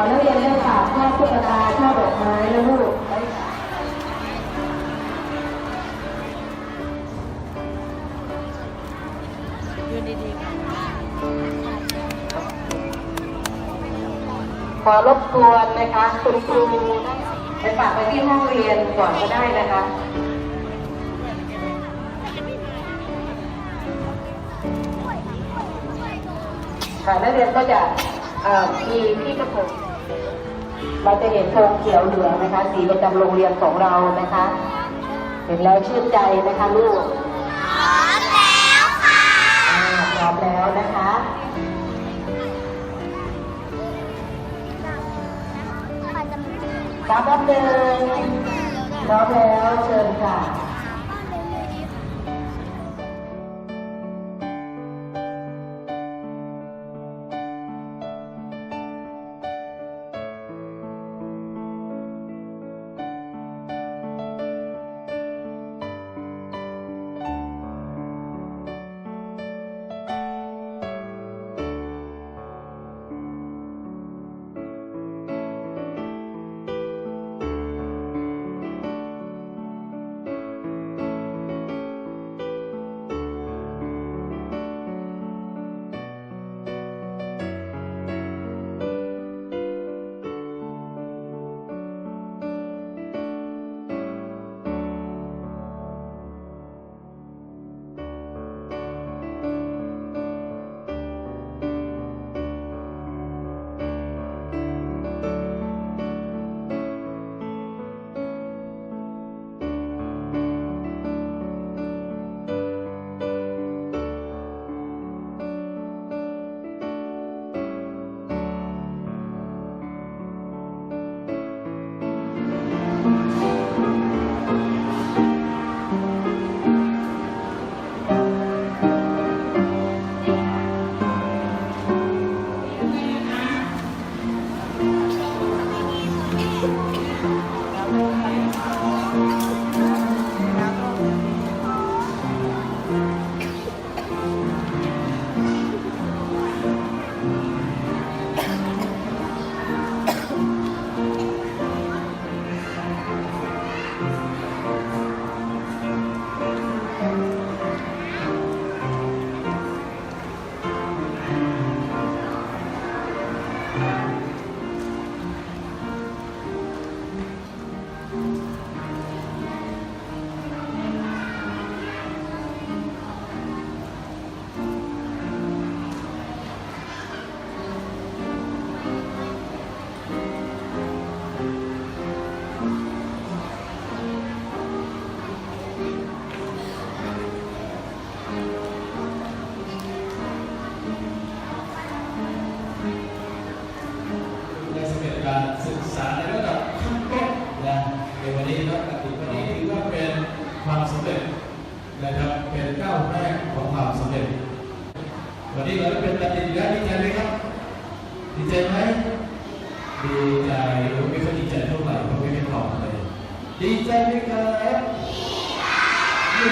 อนักเรียนได้ฝากช่อตุ๊กตาช่อดอกไม้นะลูกยืนดีๆขอรบกวนนะคะคุณครูไปฝากไปที่ห้องเรียนก่อนก็ได้นะคะค่ะนักเรียนก็จะมีที่ประกบ เราจะเห็นธงเขียวเหลืองนะคะ สีประจำโรงเรียนของเรานะคะ เห็นแล้วชื่นใจนะคะลูกพร้อมแล้วค่ะอ่าพร้อมแล้วนะคะครับแป๊บหนึงพร้อมแล้วเชิญค่ะ ความสำเร็จนะครับเป็นก้าวแรกของความสำเร็จ วันนี้เราได้เป็นปฏิบัติดีใจไหมครับ ดีใจไหมดีใจผมไม่ค่อยดีใจเท่าไหร่เพราะไม่ได้ตอบเลยดีใจไหมครับเย้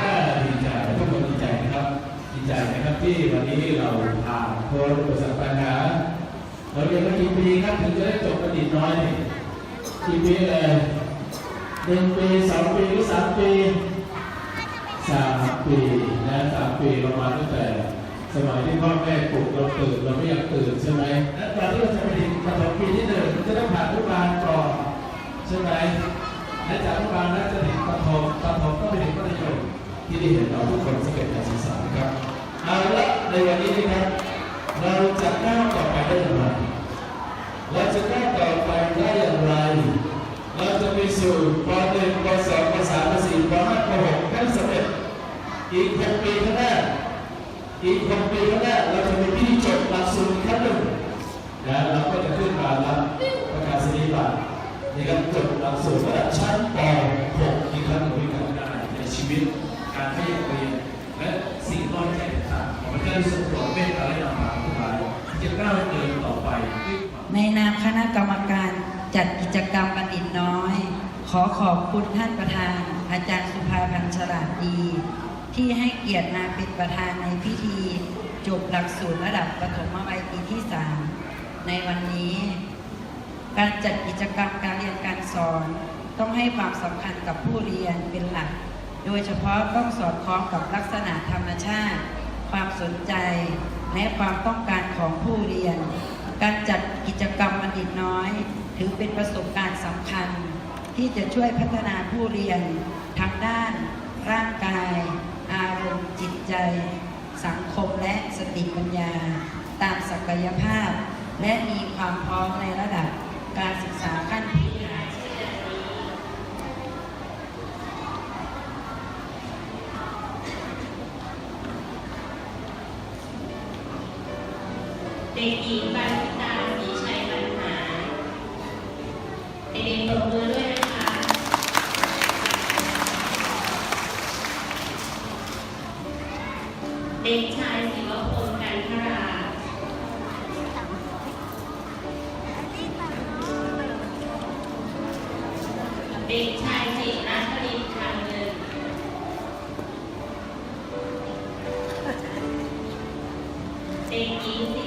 ถ้าดีใจทุกคนดีใจนะครับ ดีใจนะครับที่วันนี้เราผ่านพ้นอุปสรรคปัญหาเราเรียนมากี่ปีครับถึงจะได้จบประดิษฐ์น้อยนี่กี่ปีเลย หนึ่งปีสองปีหรือสามปีสามปีนะสามปีเรามาตั้งแต่สมัยที่พ่อแม่ปลุกเราตื่นเราไม่อยากตื่นใช่ไหมและตอนที่เราจะไปถึงประถมปีที่หนึ่งจะต้องผ่านทุกบาลก่อนใช่ไหมและจากทุกบาลนั้นจะถึงประถมประถมก็ไปถึงมัธยมที่ได้เห็นเราทุกคนสำเร็จการศึกษาครับเอาละในวันนี้นะครับเราจะก้าวต่อไปได้อย่างไร เราจะก้าวต่อไปได้อย่างไร เราจะไปสู่ป .1 ป .2 ป .3 ป .4 ป .5 ป .6 ขั้นสำเร็จ อีก 6 ปีข้างหน้า อีก6ปีข้างหน้าเราจะมีพิธีจบหลักสูตรอีกครั้งหนึ่งนะเราก็จะขึ้นมารับประกาศนียบัตรในการจบหลักสูตรระดับชั้นป .6 อีกครั้งหนึ่งด้วยกันได้ในชีวิตการให้เรียนและสิ่งน้อยใจต่างๆของพระเจ้าที่ทรงโปรดเมตตาและนำพาทั้งหลายที่จะก้าวเดินต่อไป ในนามคณะกรรมการจัดกิจกรรมบัณฑิตน้อย ขอขอบคุณท่านประธาน อาจารย์สุภาพันธ์ฉลาดดี ที่ให้เกียรติมาเป็นประธานในพิธีจบหลักสูตรระดับประถมวัยปีที่ 3 ในวันนี้ การจัดกิจกรรมการเรียนการสอน ต้องให้ความสำคัญกับผู้เรียนเป็นหลัก โดยเฉพาะต้องสอดคล้องกับลักษณะธรรมชาติ ความสนใจ และความต้องการของผู้เรียน การจัดกิจกรรมบัณฑิตน้อย ถือเป็นประสบการณ์สำคัญ ที่จะช่วยพัฒนาผู้เรียนทางด้านร่างกาย อารมณ์จิตใจ สังคมและสติปัญญา ตามศักยภาพ และมีความพร้อมในระดับการศึกษาขั้นพื้นฐานเด็กหญิงบัน เด็กชายจิรัตรินคำเงินเด็กหญิงสิ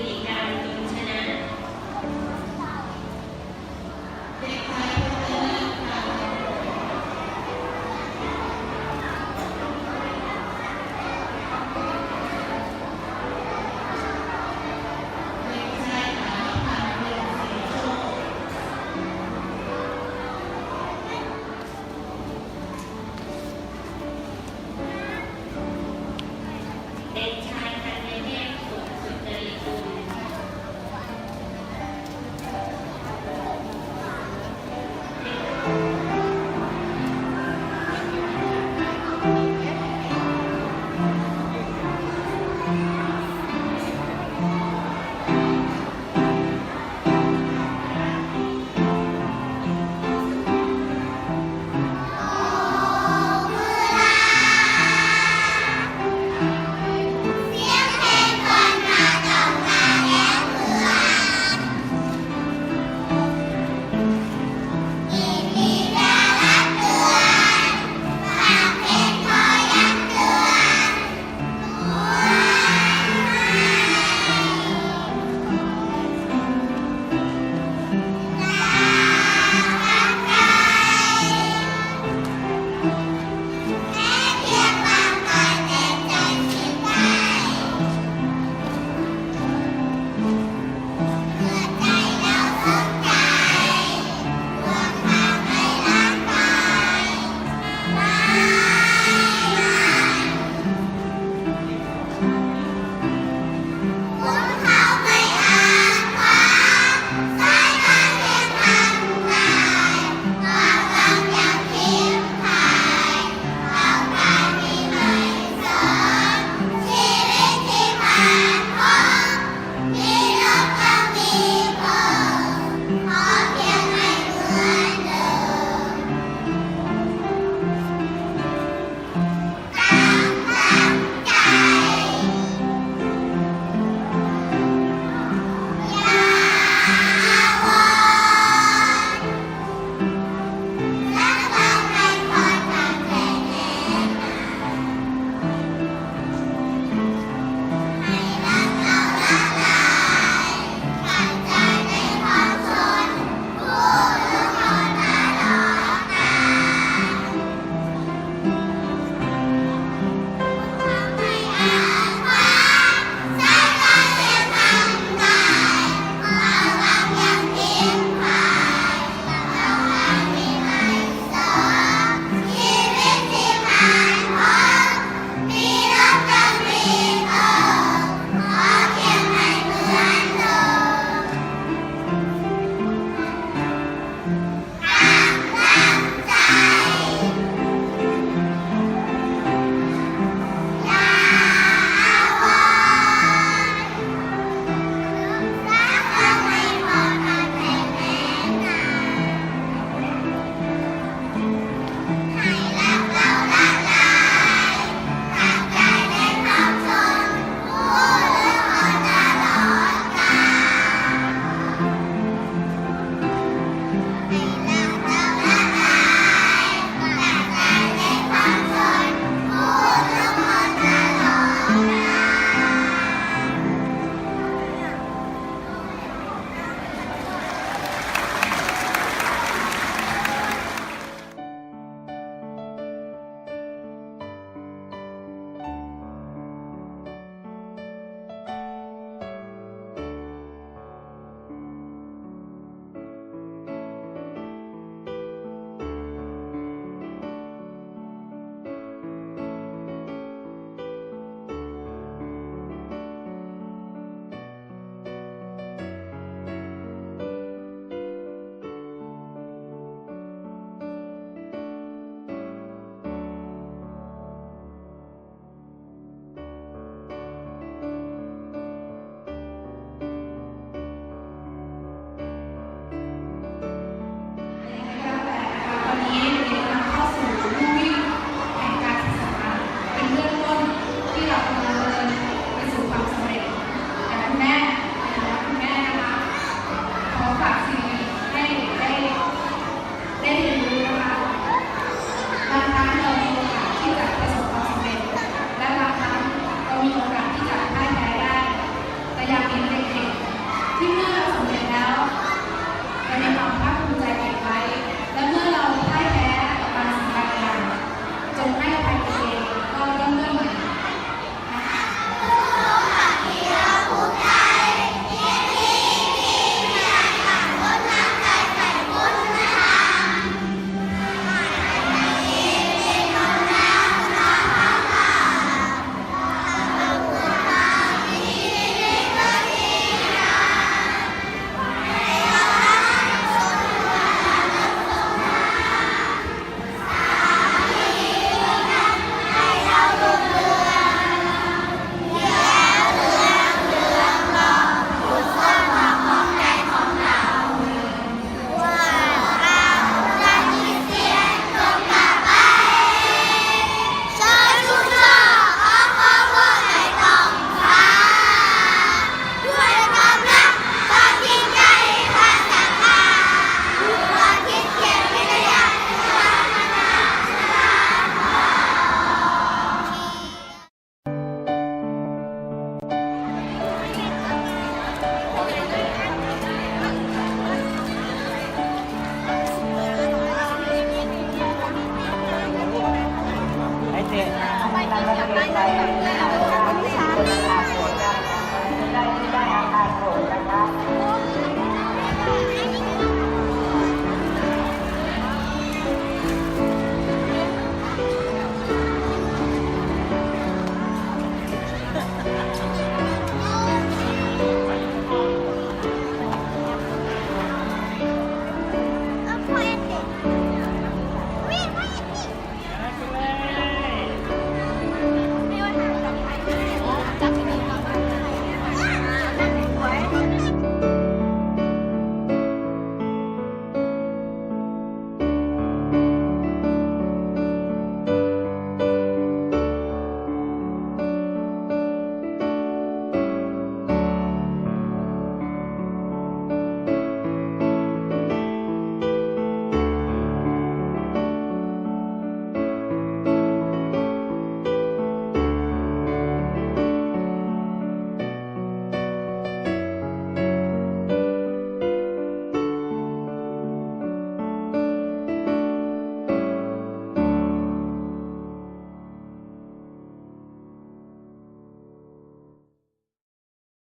กับ